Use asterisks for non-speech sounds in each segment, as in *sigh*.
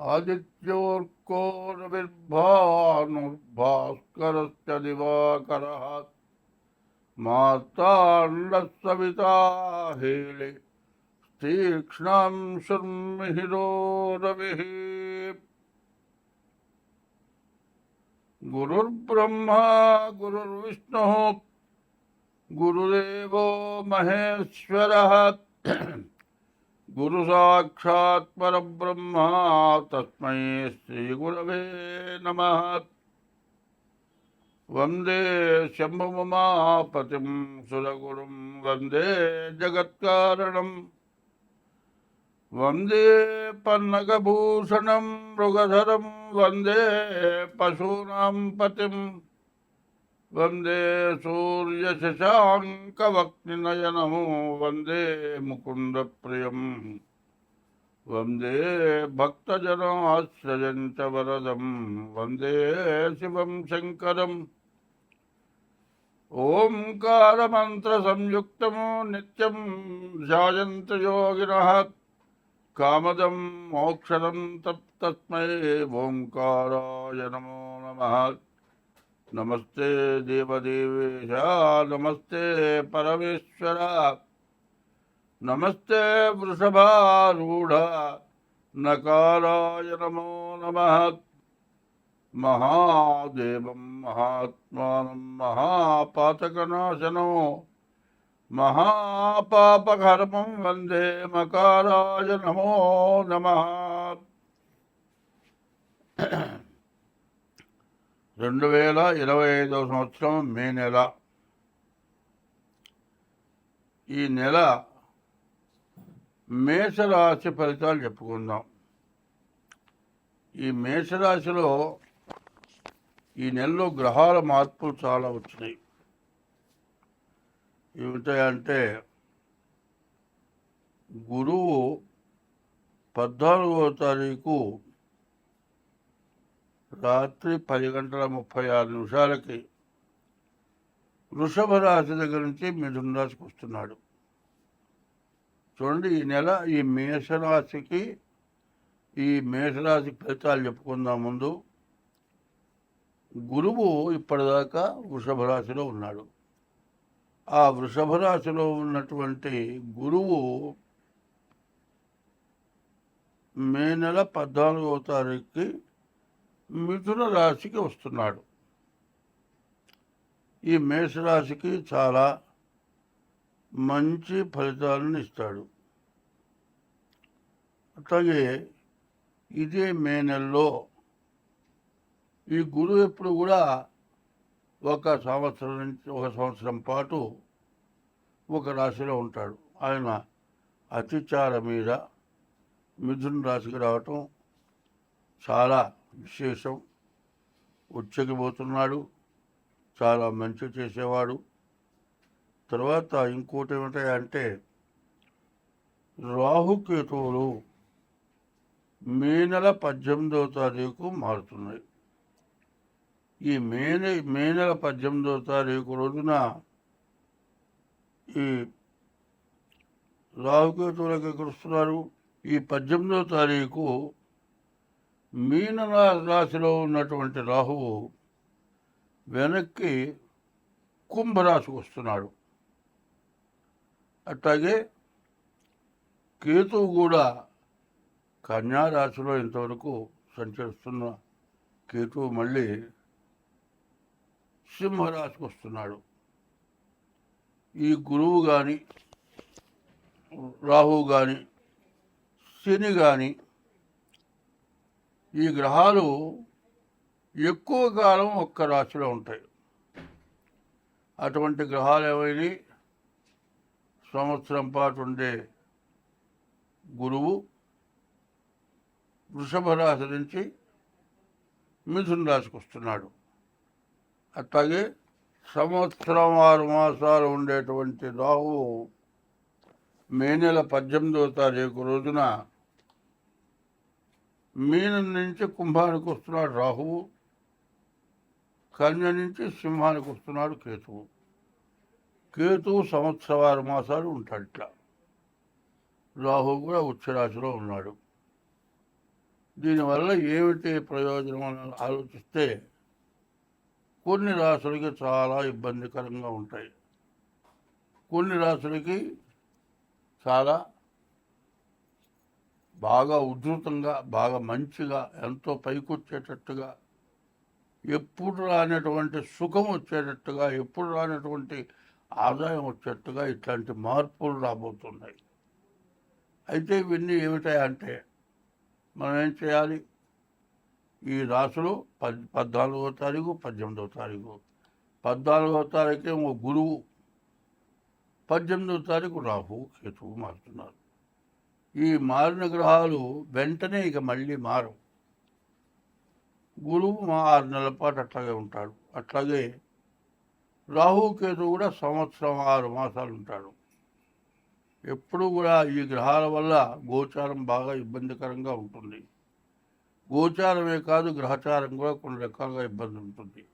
आदित्योर्को रविर्भानुर्भास्करस्य दिवाकरः माताण्डः सविता हेले तीक्ष्णां शर्मिहिरो रविः। गुरुर्ब्रह्मा गुरुर्विष्णुः गुरुदेवो महेश्वरः। गुरुसाक्षात् परब्रह्मा तस्मै श्रीगुरवे नमः वन्दे शम्भुममापतिं सुरगुरुं वन्दे जगत्कारणम् वन्दे पन्नगभूषणं मृगधरं वन्दे पशूनां पतिम् వందే సూర్యశశాంకవక్తినయనము వందే ముకుంద ప్రియం వందే భక్తజనాశ్రయం చ వరదం. వందే శివం శంకరం. ఓంకారమంత్రసంయుక్తం నిత్యం ధ్యాయంత యోగిన. కామదం మోక్షదం తప్తస్మై. ఓంకారాయ నమో నమ. నమస్తే దీపదేవేశ నమస్తే పరమేశ్వర నమస్తే వృషభారూఢ నకారాయ నమో నమ మహాదేవం మహాత్మానం మహాపాతకనాశనం మహాపాపకర్మం వందే మకారాయ నమో నమ. రెండు వేల ఇరవై ఐదవ సంవత్సరం మే నెల. ఈ నెల మేషరాశి ఫలితాలు చెప్పుకుందాం. ఈ మేషరాశిలో ఈ నెలలో గ్రహాల మార్పులు చాలా వచ్చినాయి. ఏమిటంటే గురువు పద్నాలుగవ తారీఖు రాత్రి పది గంటల ముప్పై ఆరు నిమిషాలకి వృషభ రాశి దగ్గర నుంచి మిథున రాశికి వస్తున్నాడు. చూడండి ఈ నెల ఈ మేషరాశికి ఈ మేషరాశి ఫలితాలు చెప్పుకుందాం ముందు. గురువు ఇప్పటిదాకా వృషభ రాశిలో ఉన్నాడు. ఆ వృషభ రాశిలో ఉన్నటువంటి గురువు మే నెల పద్నాలుగవ తారీఖుకి మిథున రాశికి వస్తున్నాడు. ఈ మేషరాశికి చాలా మంచి ఫలితాలను ఇస్తాడు. అట్లాగే ఇదే మే నెలలో ఈ గురువు ఎప్పుడు కూడా ఒక సంవత్సరం నుంచి ఒక సంవత్సరం పాటు ఒక రాశిలో ఉంటాడు. ఆయన అతిచార మీద మిథున రాశికి రావటం చాలా విశేషం. ఉచ్చకిపోతున్నాడు చాలా మంచి చేసేవాడు. తర్వాత ఇంకోటి ఏమిటంటే రాహుకేతువులు మే నెల పద్దెనిమిదవ తారీఖు మారుతున్నాయి. ఈ మే మే నెల పద్దెనిమిదవ తారీఖు రోజున ఈ రాహుకేతువులకు ఎక్కడ వస్తున్నారు? ఈ పద్దెనిమిదవ తారీఖు మీన రాశిలో ఉన్నటువంటి రాహువు వెనక్కి కుంభరాశికి వస్తున్నాడు. అట్లాగే కేతువు కూడా కన్యా రాశిలో ఇంతవరకు సంచరిస్తున్న కేతువు మళ్ళీ సింహరాశికి వస్తున్నాడు. ఈ గురువు కానీ రాహువు కానీ శని కానీ ఈ గ్రహాలు ఎక్కువ కాలం ఒక్క రాశిలో ఉంటాయి. అటువంటి గ్రహాలు ఏమైనా సంవత్సరం పాటు ఉండే గురువు వృషభ రాశి నుంచి మిథున రాశికి వస్తున్నాడు. అట్లాగే సంవత్సరం ఆరు మాసాలు ఉండేటువంటి రాహువు మే నెల పద్దెనిమిదవ తారీఖు రోజున మీనం నుంచి కుంభానికి వస్తున్నాడు రాహువు. కన్య నుంచి సింహానికి వస్తున్నాడు కేతువు. కేతువు సంవత్సరవారు మాసాలు ఉంటాడు ఇట్లా రాహు కూడా ఉచ్చరాశిలో ఉన్నాడు. దీనివల్ల ఏమిటి ప్రయోజనం అని ఆలోచిస్తే కొన్ని రాసులకి చాలా ఇబ్బందికరంగా ఉంటాయి. కొన్ని రాసులకి చాలా బాగా ఉధృతంగా బాగా మంచిగా ఎంతో పైకొచ్చేటట్టుగా ఎప్పుడు రానటువంటి సుఖం వచ్చేటట్టుగా ఎప్పుడు రానటువంటి ఆదాయం వచ్చేట్టుగా ఇట్లాంటి మార్పులు రాబోతున్నాయి. అయితే ఇవన్నీ ఏమిటాయంటే మనం ఏం చేయాలి? ఈ రాసులు పద్ పద్నాలుగో తారీఖు పద్దెనిమిదవ తారీఖు. పద్నాలుగో తారీఖు ఏమో గురువు పద్దెనిమిదవ తారీఖు రాహు కేతువు మారుతున్నారు. ఈ మారిన గ్రహాలు వెంటనే ఇక మళ్ళీ మారవు. గురువు మా ఆరు నెలల పాటు అట్లాగే ఉంటాడు. అట్లాగే రాహుకేతు కూడా సంవత్సరం ఆరు మాసాలు ఉంటాడు. ఎప్పుడు కూడా ఈ గ్రహాల వల్ల గోచారం బాగా ఇబ్బందికరంగా ఉంటుంది. గోచారమే కాదు గ్రహచారం కూడా కొన్ని రకాలుగా ఇబ్బంది ఉంటుంది.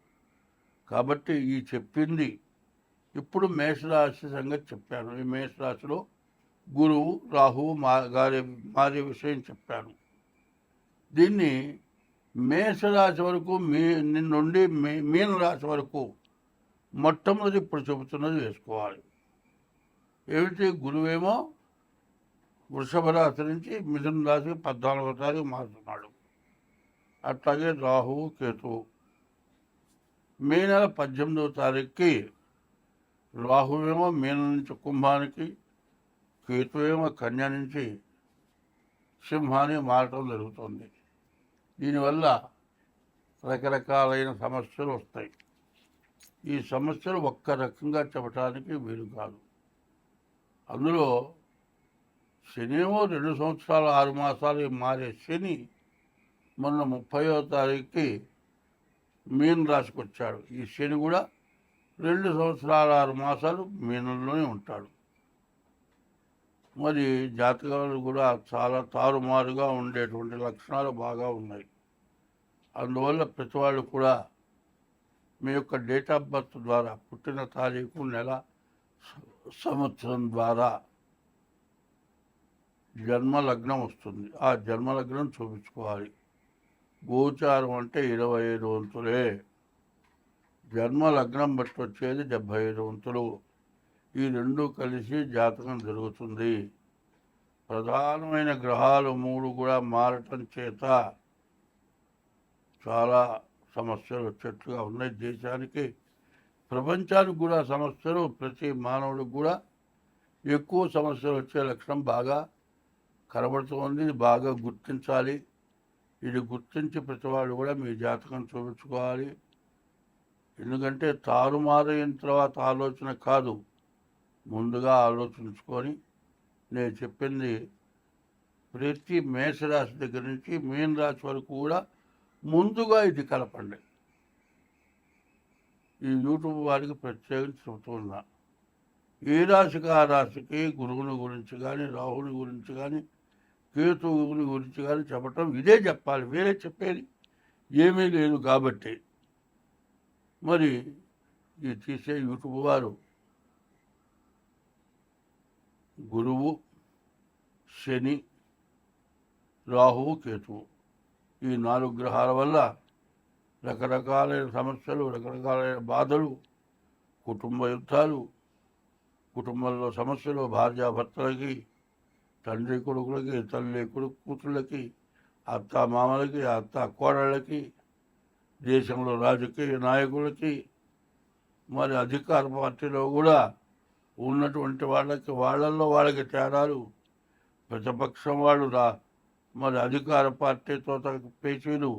కాబట్టి ఈ చెప్పింది ఇప్పుడు మేషరాశి సంగతి చెప్పాను. ఈ మేషరాశిలో గురువు రాహువు మా గారి మారే విషయం చెప్పాను. దీన్ని మేషరాశి వరకు మీ నుండి మీ మీనరాశి వరకు మొట్టమొదటి ఇప్పుడు చెబుతున్నది వేసుకోవాలి. ఏమిటి? గురువేమో వృషభ రాశి నుంచి మిథున రాశికి పద్నాలుగో తారీఖు మారుతున్నాడు. అట్లాగే రాహువు కేతువు మే నెల పద్దెనిమిదవ తారీఖుకి రాహువేమో మీన నుంచి కుంభానికి కేతువేమో కన్య నుంచి సింహాన్ని మారటం జరుగుతుంది. దీనివల్ల రకరకాలైన సమస్యలు వస్తాయి. ఈ సమస్యలు ఒక్క రకంగా చెప్పడానికి వీలు కాదు. అందులో శనిమో రెండు సంవత్సరాలు ఆరు మాసాలు మారే శని మొన్న ముప్పయో తారీఖుకి మీన రాశికి వచ్చాడు. ఈ శని కూడా రెండు సంవత్సరాల ఆరు మాసాలు మీనంలోనే ఉంటాడు. మరి జాతకాలు కూడా చాలా తారుమారుగా ఉండేటువంటి లక్షణాలు బాగా ఉన్నాయి. అందువల్ల ప్రతి వాళ్ళు కూడా మీ యొక్క డేట్ ఆఫ్ బర్త్ ద్వారా పుట్టిన తారీఖు నెల సంవత్సరం ద్వారా జన్మ లగ్నం వస్తుంది. ఆ జన్మ లగ్నం చూపించుకోవాలి. గోచారం అంటే ఇరవై ఐదు వంతులే. జన్మ లగ్నం బట్టి వచ్చేది డెబ్భై ఐదు వంతులు. ఈ రెండు కలిసి జాతకం జరుగుతుంది. ప్రధానమైన గ్రహాలు మూడు కూడా మారటం చేత చాలా సమస్యలు వచ్చేట్టుగా ఉన్నాయి. దేశానికి ప్రపంచానికి కూడా సమస్యలు ప్రతి మానవుడికి కూడా ఎక్కువ సమస్యలు వచ్చే లక్షణం బాగా కనబడుతుంది. ఇది బాగా గుర్తించాలి. ఇది గుర్తించి ప్రతి వాళ్ళు కూడా మీ జాతకం చూపించుకోవాలి. ఎందుకంటే తారుమారైన తర్వాత ఆలోచన కాదు. ముందుగా ఆలోచించుకొని నేను చెప్పింది ప్రతి మేషరాశి దగ్గర నుంచి మీన రాశి వరకు కూడా ముందుగా ఇది కలపండి. ఈ యూట్యూబ్ వారికి ప్రత్యేకించి చెబుతున్నా ఏ రాశికి ఆ రాశికి గురువుని గురించి కానీ రాహుని గురించి కానీ కేతువుని గురించి కానీ చెప్పటం ఇదే చెప్పాలి. వేరే చెప్పేది. ఏమీ లేదు కాబట్టి. మరి ఈ తీసే యూట్యూబ్ వారు గురువు శని రాహువు కేతువు. ఈ నాలుగు గ్రహాల వల్ల రకరకాలైన సమస్యలు రకరకాలైన బాధలు కుటుంబ యుద్ధాలు కుటుంబంలో సమస్యలు భార్యాభర్తలకి తండ్రి కొడుకులకి తల్లి కొడుకు కూతుళ్ళకి అత్త మామలకి అత్త కోడళ్ళకి దేశంలో రాజకీయ నాయకులకి మరి అధికార పార్టీలో కూడా ఉన్నటువంటి వాళ్ళకి వాళ్ళల్లో వాళ్ళకి తేడాలు. ప్రతిపక్షం వాళ్ళు రా మరి అధికార పార్టీతో తనకు పేచీలు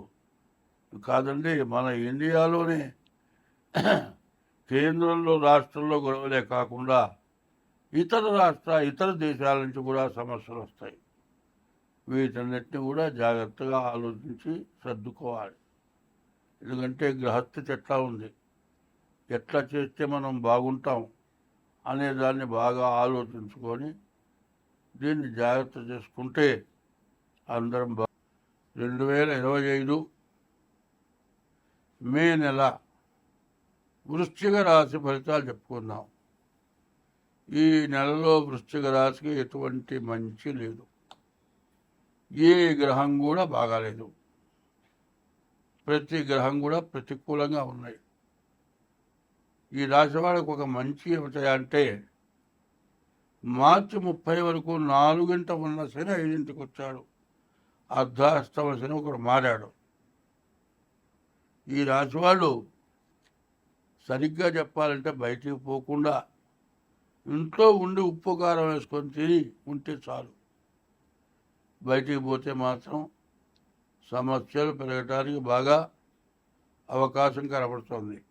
కాదండి మన ఇండియాలోనే *clears throat* కేంద్రంలో రాష్ట్రంలో గొడవలే కాకుండా ఇతర రాష్ట్ర ఇతర దేశాల నుంచి కూడా సమస్యలు వస్తాయి. వీటన్నిటిని కూడా జాగ్రత్తగా ఆలోచించి సర్దుకోవాలి. ఎందుకంటే గృహస్థితి ఎట్లా ఉంది? ఎట్లా చేస్తే మనం బాగుంటాం? అనేదాన్ని బాగా ఆలోచించుకొని దీన్ని జాగ్రత్త చేసుకుంటే అందరం బా రెండు వేల ఇరవై ఐదు మే నెల వృశ్చిక రాశి ఫలితాలు చెప్పుకుందాం. ఈ నెలలో వృశ్చిక రాశికి ఎటువంటి మంచి లేదు. ఏ గ్రహం కూడా బాగాలేదు. ప్రతి గ్రహం కూడా ప్రతికూలంగా ఉన్నాయి. ఈ రాశి ఒక మంచి ఏమిటి అంటే మార్చి ముప్పై వరకు నాలుగింట ఉన్న శని ఐదింటికి వచ్చాడు. అర్ధాష్టమ శని ఒకడు మారాడు. ఈ రాశి వాళ్ళు సరిగ్గా చెప్పాలంటే బయటికి పోకుండా ఇంట్లో ఉండి ఉప్పు కారం వేసుకొని తిని ఉంటే చాలు. బయటికి పోతే మాత్రం సమస్యలు పెరగటానికి బాగా అవకాశం కనబడుతుంది.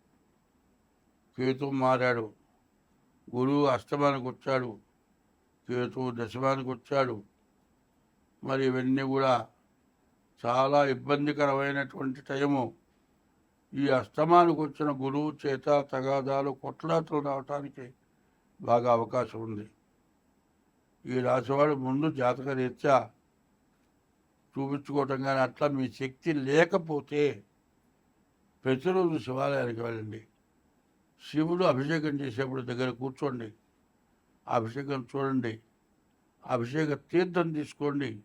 కేతు మారాడు. గురువు అష్టమానికి వచ్చాడు. కేతు దశమానికి వచ్చాడు. మరి ఇవన్నీ కూడా చాలా ఇబ్బందికరమైనటువంటి టైము. ఈ అష్టమానికి వచ్చిన గురువు చేత తగాదాలు కొట్లాటలు రావటానికి బాగా అవకాశం ఉంది. ఈ రాశివాడు ముందు జాతక రీత్యా చూపించుకోవటం కానీ అట్లా మీ శక్తి లేకపోతే ప్రతిరోజు శివాలయానికి వెళ్ళండి. శివుడు అభిషేకం చేసేప్పుడు దగ్గర కూర్చోండి. అభిషేకం చూడండి. అభిషేక తీర్థం తీసుకోండి.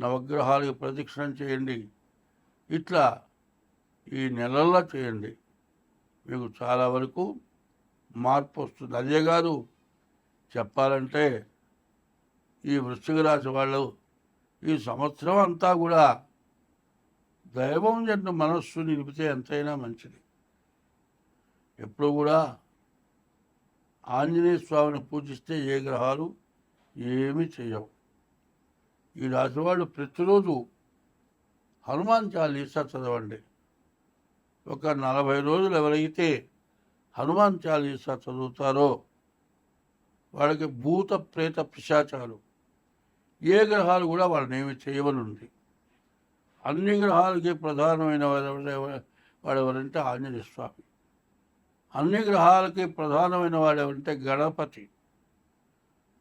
నవగ్రహాలకు ప్రదక్షిణం చేయండి. ఇట్లా ఈ నెలల్లో చేయండి. మీకు చాలా వరకు మార్పు వస్తుంది. అదే కాదు చెప్పాలంటే ఈ వృశ్చిక రాశి వాళ్ళు ఈ సంవత్సరం అంతా కూడా దైవం చెందిన మనస్సు నిలిపితే ఎంతైనా మంచిది. ఎప్పుడు కూడా ఆంజనేయ స్వామిని పూజిస్తే ఏ గ్రహాలు ఏమీ చేయవు. ఈ రాశి వాళ్ళు ప్రతిరోజు హనుమాన్ చాలీసా చదవండి. ఒక నలభై రోజులు ఎవరైతే హనుమాన్ చాలీసా చదువుతారో వాళ్ళకి భూత ప్రేత పిశాచాలు ఏ గ్రహాలు కూడా వాళ్ళని ఏమి చేయవనుంది. అన్ని గ్రహాలకి ప్రధానమైన వాడు ఎవరంటే ఆంజనేయ స్వామి. అన్ని గ్రహాలకి ప్రధానమైన వాడెవరంటే గణపతి.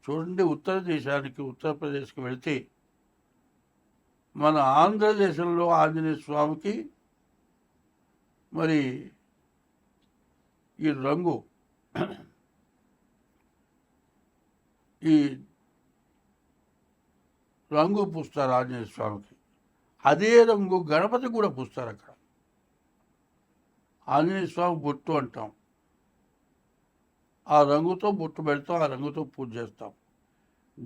చూడండి ఉత్తర దేశానికి ఉత్తరప్రదేశ్కి వెళితే మన ఆంధ్రదేశంలో ఆంజనేయ స్వామికి మరి ఈ రంగు ఈ రంగు పూస్తారు ఆంజనేయ స్వామికి. అదే రంగు గణపతి కూడా పూస్తారు అక్కడ. ఆంజనేయ స్వామి బొట్టు అంటాం. ఆ రంగుతో బొట్టు పెడతాం ఆ రంగుతో పూజ చేస్తాం.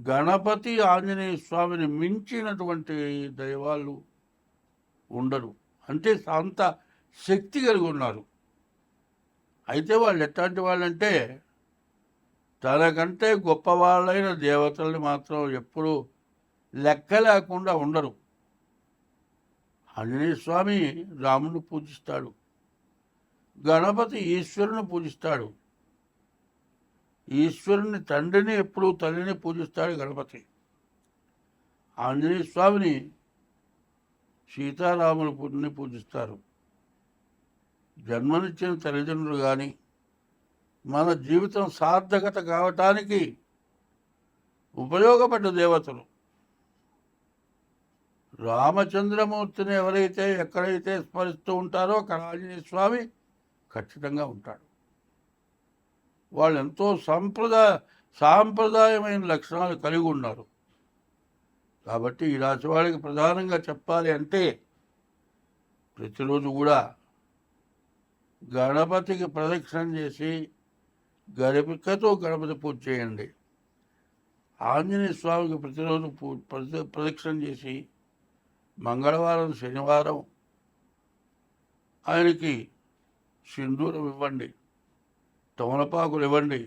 గణపతి ఆంజనేయ స్వామిని మించినటువంటి దైవాలు ఉండరు. అంటే అంత శక్తి కలిగి ఉన్నారు. అయితే వాళ్ళు ఎట్లాంటి వాళ్ళంటే తనకంటే గొప్పవాళ్ళైన దేవతల్ని మాత్రం ఎప్పుడూ లెక్క లేకుండా ఉండరు. ఆంజనేయ స్వామి రాముని పూజిస్తాడు. గణపతి ఈశ్వరుని పూజిస్తాడు. ఈశ్వరుని తండ్రిని ఎప్పుడు తల్లిని పూజిస్తాడు గణపతి. ఆంజనేయ స్వామిని సీతారాముని పూజిస్తారు. జన్మనిచ్చిన తల్లిదండ్రులు కానీ మన జీవితం సార్థకత కావటానికి ఉపయోగపడ్డ దేవతలు. రామచంద్రమూర్తిని ఎవరైతే ఎక్కడైతే స్మరిస్తూ ఉంటారో అక్కడ ఆంజనేయ స్వామి ఖచ్చితంగా ఉంటాడు. వాళ్ళు ఎంతో సంప్రదాయ సాంప్రదాయమైన లక్షణాలు కలిగి ఉన్నారు. కాబట్టి ఈ రాశి వాళ్ళకి ప్రధానంగా చెప్పాలి అంటే ప్రతిరోజు కూడా గణపతికి ప్రదక్షిణ చేసి గరిపికతో గణపతి పూజ చేయండి. ఆంజనేయ స్వామికి ప్రతిరోజు పూ ప్రతి- ప్రదక్షిణ చేసి మంగళవారం శనివారం ఆయనకి సింధూరం ఇవ్వండి తమలపాకులు ఇవ్వండి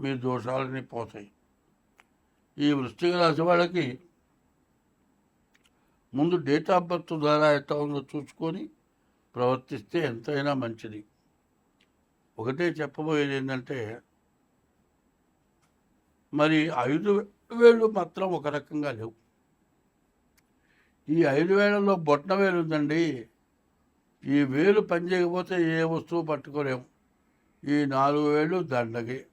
మీ దోషాలన్నీ పోతాయి. ఈ వృష్టిక రాశి వాళ్ళకి ముందు డేట్ ఆఫ్ బర్త్ ద్వారా ఎట్లా ఉందో చూసుకొని ప్రవర్తిస్తే ఎంతైనా మంచిది. ఒకటే చెప్పబోయేది ఏంటంటే మరి ఐదు వేలు మాత్రం ఒక రకంగా లేవు. ఈ ఐదు వేలలో బొట్ట వేలు ఉందండి. ఈ వేలు పనిచేయకపోతే ఏ వస్తువు పట్టుకోలేము ఈ నాలుగు వేలు దండగే.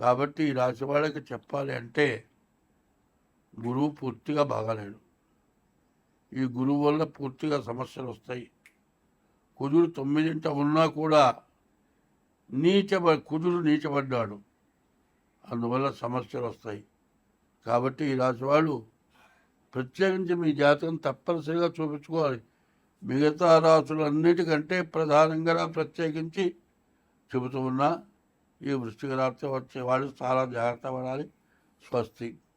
కాబట్టి ఈ రాశి వాళ్ళకి చెప్పాలి అంటే గురువు పూర్తిగా బాగాలేడు. ఈ గురువు వల్ల పూర్తిగా సమస్యలు వస్తాయి. కుజుడు తొమ్మిదింట ఉన్నా కూడా నీచబ కుజుడు నీచబడ్డాడు. అందువల్ల సమస్యలు వస్తాయి. కాబట్టి ఈ రాశి వాళ్ళు ప్రత్యేకించి మీ జాతకం తప్పనిసరిగా చూపించుకోవాలి. మిగతా రాసులన్నిటికంటే ప్రధానంగా ప్రత్యేకించి చెబుతూ ఉన్నా ఈ వృష్టిక రాత్రి వచ్చే వాళ్ళు చాలా జాగ్రత్త పడాలి. స్వస్తి.